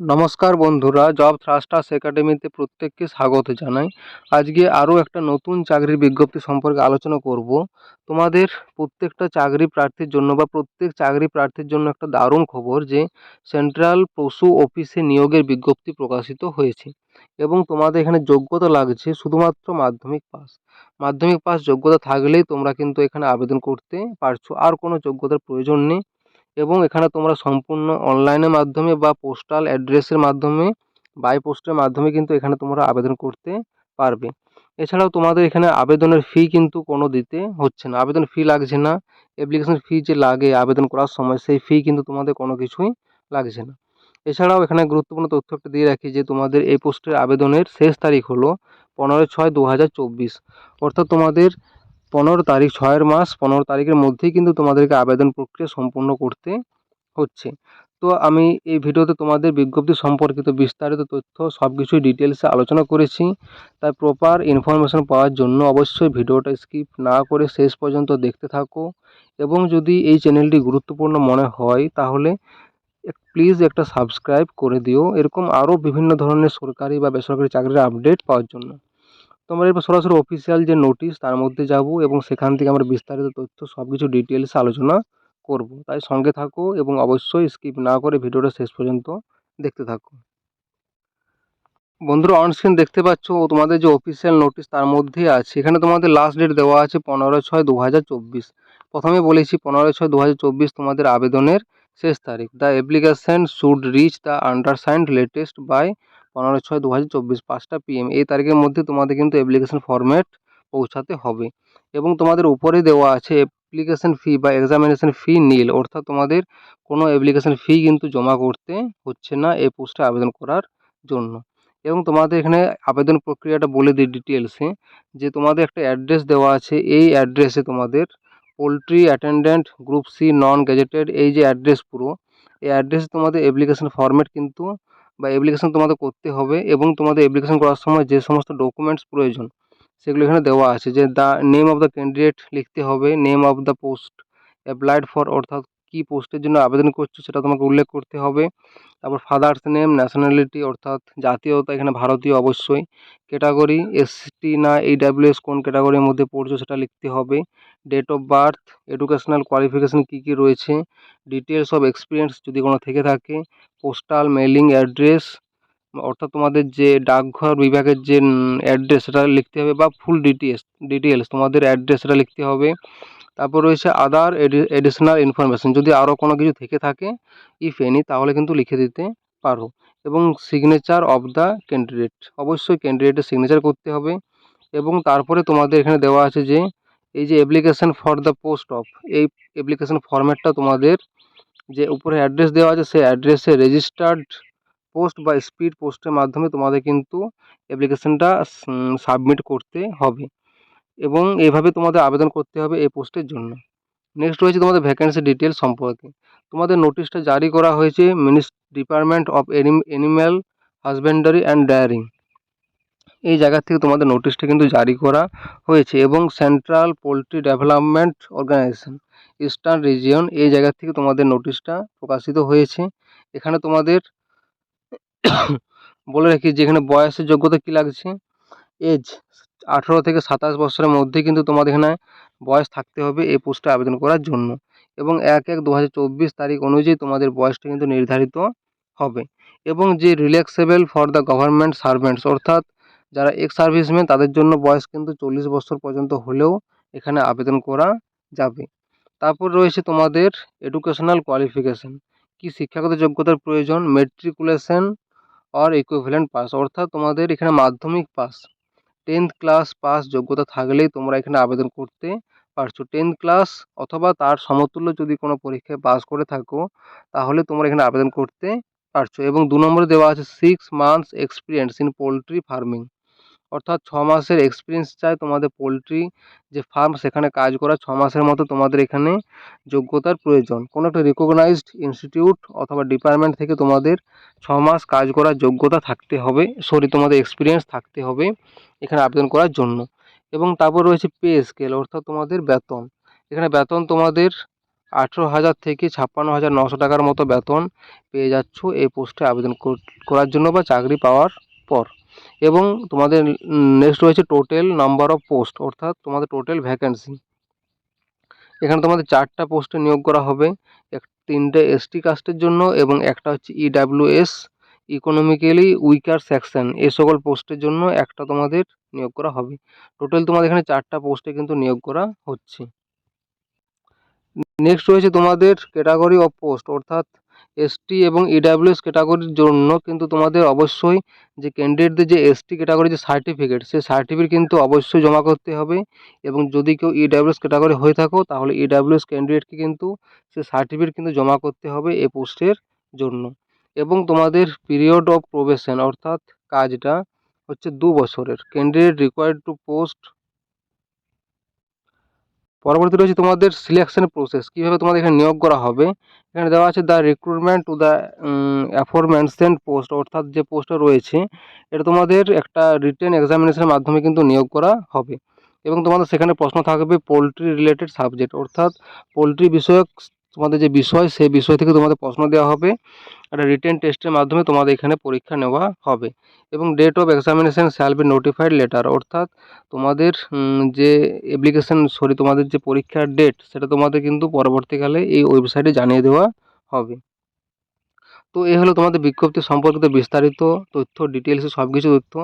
নমস্কার বন্ধুরা job thrusters একাডেমিতে প্রত্যেককে স্বাগত জানাই। আজকে আরও একটা নতুন চাকরির বিজ্ঞপ্তি সম্পর্কে আলোচনা করব। তোমাদের প্রত্যেকটা চাকরি প্রার্থীর জন্য বা প্রত্যেক চাকরি প্রার্থীর জন্য একটা দারুণ খবর যে সেন্ট্রাল পশু অফিসে নিয়োগের বিজ্ঞপ্তি প্রকাশিত হয়েছে এবং তোমাদের এখানে যোগ্যতা লাগছে শুধুমাত্র মাধ্যমিক পাস। মাধ্যমিক পাস যোগ্যতা থাকলেই তোমরা কিন্তু এখানে আবেদন করতে পারছ। আর কোনো যোগ্যতার প্রয়োজন নেই। এবং এখানে তোমরা সম্পূর্ণ অনলাইনের মাধ্যমে বা পোস্টাল অ্যাড্রেসের মাধ্যমে বাই পোস্টের মাধ্যমে কিন্তু এখানে তোমরা আবেদন করতে পারবে। এছাড়াও তোমাদের এখানে আবেদনের ফি কিন্তু কোনো দিতে হচ্ছে না। আবেদন ফি লাগছে না। অ্যাপ্লিকেশন ফি যে লাগে আবেদন করার সময়, সেই ফি কিন্তু তোমাদের কোনো কিছুই লাগছে না। এছাড়াও এখানে গুরুত্বপূর্ণ তথ্য একটা দিয়ে রাখি যে, তোমাদের এই পোস্টের আবেদনের শেষ তারিখ হলো পনেরো ছয় দু হাজার চব্বিশ। অর্থাৎ তোমাদের পনেরো তারিখ, ছয়ের মাস, পনেরো তারিখের মধ্যেই কিন্তু তোমাদেরকে আবেদন প্রক্রিয়া সম্পূর্ণ করতে হচ্ছে। তো আমি এই ভিডিওতে তোমাদের বিজ্ঞপ্তি সম্পর্কিত বিস্তারিত তথ্য সব কিছুই ডিটেলসে আলোচনা করেছি। তাই প্রপার ইনফরমেশন পাওয়ার জন্য অবশ্যই ভিডিওটা স্কিপ না করে শেষ পর্যন্ত দেখতে থাকো। এবং যদি এই চ্যানেলটি গুরুত্বপূর্ণ মনে হয়, তাহলে প্লিজ একটা সাবস্ক্রাইব করে দিও। এরকম আরও বিভিন্ন ধরনের সরকারি বা বেসরকারি চাকরির আপডেট পাওয়ার জন্য। তো আমরা এরপর সরাসরি অফিসিয়াল যে নোটিশ তার মধ্যে যাব এবং সেখান থেকে আমরা বিস্তারিত তথ্য সব কিছু ডিটেলসে আলোচনা করব। তাই সঙ্গে থাকো এবং অবশ্যই স্কিপ না করে ভিডিওটা শেষ পর্যন্ত দেখতে থাকো। বন্ধুরা অনস্ক্রিন দেখতে পাচ্ছ, তোমাদের যে অফিসিয়াল নোটিশ তার মধ্যেই আছে, এখানে তোমাদের লাস্ট ডেট দেওয়া আছে পনেরো ছয় দু হাজার চব্বিশ। প্রথমে বলেছি পনেরো ছয় দু হাজার চব্বিশ তোমাদের আবেদনের শেষ তারিখ। The application should reach the undersigned latest by পনেরো ছয় দু হাজার চব্বিশ পাঁচটা পিএম এই তারিখের মধ্যে তোমাদের কিন্তু অ্যাপ্লিকেশন ফরম্যাট পৌঁছাতে হবে। এবং তোমাদের উপরে দেওয়া আছে অ্যাপ্লিকেশন ফি বা এক্সামিনেশন ফি নীল। অর্থাৎ তোমাদের কোনো অ্যাপ্লিকেশন ফি কিন্তু জমা করতে হচ্ছে না এই পোস্টে আবেদন করার জন্য। এবং তোমাদের এখানে আবেদন প্রক্রিয়াটা বলে দিই ডিটেলসে যে তোমাদের একটা অ্যাড্রেস দেওয়া আছে, এই অ্যাড্রেসে তোমাদের poultry attendant group C non gazetted এই যে অ্যাড্রেস পুরো, এই অ্যাড্রেসে তোমাদের অ্যাপ্লিকেশন ফরম্যাট কিন্তু বা অ্যাপ্লিকেশন তোমাদের করতে হবে এবং তোমাদের অ্যাপ্লিকেশন করার সময় যে সমস্ত ডকুমেন্টস প্রয়োজন, সেগুলো এখানে দেওয়া আছে। যে the name of the candidate লিখতে হবে name of the post applied for অর্থাৎ কী পোস্টের জন্য আবেদন করছ সেটা তোমাকে উল্লেখ করতে হবে। তারপর ফাদার্স নেম, ন্যাশনালিটি অর্থাৎ জাতীয়তা এখানে ভারতীয় অবশ্যই। ক্যাটাগরি এসটি না এইডাব্লিউএস কোন ক্যাটাগরির মধ্যে পড়ছো সেটা লিখতে হবে। Date of birth educational qualification কী কী রয়েছে? ডিটেলস অফ এক্সপিরিয়েন্স যদি কোনো থেকে থাকে পোস্টাল মেলিং অ্যাড্রেস অর্থাৎ তোমাদের যে ডাকঘর বিভাগের যে অ্যাড্রেস সেটা লিখতে হবে বা ফুল ডিটেলস ডিটেলস তোমাদের অ্যাড্রেস সেটা লিখতে হবে। তারপর রয়েছে আদার এডিশনাল ইনফরমেশন যদি আরও কোনো কিছু থেকে থাকে ইফ এনি তাহলে কিন্তু লিখে দিতে পারো। এবং সিগনেচার অফ দ্য ক্যান্ডিডেট অবশ্যই ক্যান্ডিডেটের সিগনেচার করতে হবে। এবং তারপরে তোমাদের এখানে দেওয়া আছে যে, এই যে application for the post of এই অ্যাপ্লিকেশান ফর্ম্যাটটা তোমাদের যে উপরে অ্যাড্রেস দেওয়া আছে, সেই অ্যাড্রেসে রেজিস্টার্ড পোস্ট বা স্পিড পোস্টের মাধ্যমে তোমাদের কিন্তু অ্যাপ্লিকেশানটা সাবমিট করতে হবে। এবং এইভাবে তোমাদের আবেদন করতে হবে এই পোস্টের জন্য। নেক্সট রয়েছে তোমাদের ভ্যাকেন্সি ডিটেলস সম্পর্কে। তোমাদের নোটিশটা জারি করা হয়েছে ministry department of animal husbandry and dairying এই জায়গা থেকে তোমাদের নোটিশটা কিন্তু জারি করা হয়েছে এবং central poultry development organisation eastern region এই জায়গা থেকে তোমাদের নোটিশটা প্রকাশিত হয়েছে। এখানে তোমাদের বলে রাখি যে এখানে বয়সের যোগ্যতা কী লাগছে? এজ আঠেরো থেকে সাতাশ বছরের মধ্যে কিন্তু তোমাদের এখানে বয়স থাকতে হবে এই পোস্টে আবেদন করার জন্য। এবং এক এক দু তারিখ অনুযায়ী তোমাদের বয়সটা কিন্তু নির্ধারিত হবে। এবং যে relaxable for the government servants অর্থাৎ যারা এক্স সার্ভিসম্যান তাদের জন্য বয়স কিন্তু চল্লিশ বছর পর্যন্ত হলেও এখানে আবেদন করা যাবে। তারপর রয়েছে তোমাদের এডুকেশনাল কোয়ালিফিকেশান কি শিক্ষাগত যোগ্যতার প্রয়োজন মেট্রিকুলেশন অর ইকুইভ্যালেন্ট পাস অর্থাৎ তোমাদের এখানে মাধ্যমিক পাস টেন্থ ক্লাস পাস যোগ্যতা থাকলেই তোমরা এখানে আবেদন করতে পারছ। টেন্থ ক্লাস অথবা তার সমতুল্য যদি কোনো পরীক্ষায় পাস করে থাকো, তাহলে তোমরা এখানে আবেদন করতে পারছ। এবং দু নম্বরে দেওয়া আছে six months experience in poultry farming অর্থাৎ ছ মাসের এক্সপিরিয়েন্স চাই তোমাদের পোলট্রি যে ফার্ম সেখানে কাজ করা, ছ মাসের মতো তোমাদের এখানে যোগ্যতার প্রয়োজন। কোনো একটা রিকগনাইজড ইনস্টিটিউট অথবা ডিপার্টমেন্ট থেকে তোমাদের ছ মাস কাজ করার যোগ্যতা থাকতে হবে সরি তোমাদের এক্সপিরিয়েন্স থাকতে হবে এখানে আবেদন করার জন্য। এবং তারপর রয়েছে পে স্কেল অর্থাৎ তোমাদের বেতন। এখানে বেতন তোমাদের আঠেরো হাজার থেকে ছাপ্পান্ন হাজার নশো টাকার মতো বেতন পেয়ে যাচ্ছ এই পোস্টে আবেদন করার জন্য বা চাকরি পাওয়ার পর। এবং তোমাদের নেক্সট রয়েছে টোটাল নাম্বার অফ পোস্ট অর্থাৎ তোমাদের টোটাল ভ্যাকেন্সি এখানে তোমাদের চারটা পোস্টে নিয়োগ করা হবে তিনটে এসটি কাস্টের জন্য এবং একটা হচ্ছে ইডাব্লিউএস ইকোনমিক্যালি উইকার সেকশন এই সকল পোস্টের জন্য একটা তোমাদের নিয়োগ করা হবে। টোটাল তোমাদের এখানে চারটা পোস্টে কিন্তু নিয়োগ করা হচ্ছে। নেক্সট রয়েছে তোমাদের ক্যাটাগরি অফ পোস্ট অর্থাৎ এসটি এবং ইডাব্লিউএস ক্যাটাগরির জন্য কিন্তু তোমাদের অবশ্যই যে ক্যান্ডিডেটদের যে এসটি ক্যাটাগরি যে সার্টিফিকেট সেই সার্টিফিকেট কিন্তু অবশ্যই জমা করতে হবে। এবং যদি কেউ ইডাব্লিউএস ক্যাটাগরি হয়ে থাকো, তাহলে ইডাব্লিউএস ক্যান্ডিডেটকে কিন্তু সে সার্টিফিকেট কিন্তু জমা করতে হবে এই পোস্টের জন্য। এবং তোমাদের পিরিয়ড অফ প্রবেশন অর্থাৎ কাজটা হচ্ছে দু বছরের। ক্যান্ডিডেট রিকোয়ার্ড টু পোস্ট পরবর্তী রয়েছে তোমাদের সিলেকশন প্রসেস কীভাবে তোমাদের এখানে নিয়োগ করা হবে? এখানে দেওয়া আছে the recruitment to the aforementioned post অর্থাৎ যে পোস্টটা রয়েছে, এটা তোমাদের একটা রিটেন এক্সামিনেশনের মাধ্যমে কিন্তু নিয়োগ করা হবে। এবং তোমাদের সেখানে প্রশ্ন থাকবে পোলট্রি রিলেটেড সাবজেক্ট অর্থাৎ পোলট্রি বিষয়ক তোমাদের যে বিষয়, সেই বিষয় থেকে তোমাদের প্রশ্ন দেওয়া হবে। একটা রিটেন টেস্টের মাধ্যমে তোমাদের এখানে পরীক্ষা নেওয়া হবে। এবং date of examination shall be notified later অর্থাৎ তোমাদের যে অ্যাপ্লিকেশন সরি তোমাদের যে পরীক্ষার ডেট সেটা তোমাদের কিন্তু পরবর্তীকালে এই ওয়েবসাইটে জানিয়ে দেওয়া হবে। তো এই হলো তোমাদের বিজ্ঞপ্তি সম্পর্কিত বিস্তারিত তথ্য ডিটেলসে সব কিছু তথ্য।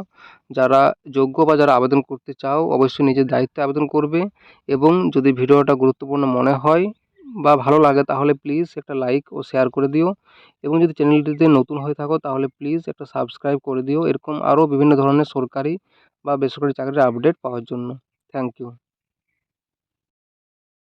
যারা যোগ্য বা যারা আবেদন করতে চাও, অবশ্যই নিজের দায়িত্বে আবেদন করবে। এবং যদি ভিডিওটা গুরুত্বপূর্ণ মনে হয় বা ভালো লাগে তাহলে প্লিজ একটা লাইক ও শেয়ার করে দিও। এবং যদি চ্যানেলটিতে নতুন হয়ে থাকো তাহলে প্লিজ একটা সাবস্ক্রাইব করে দিও। এরকম আরও বিভিন্ন ধরনের সরকারি বা বেসরকারি চাকরির আপডেট পাওয়ার জন্য। Thank you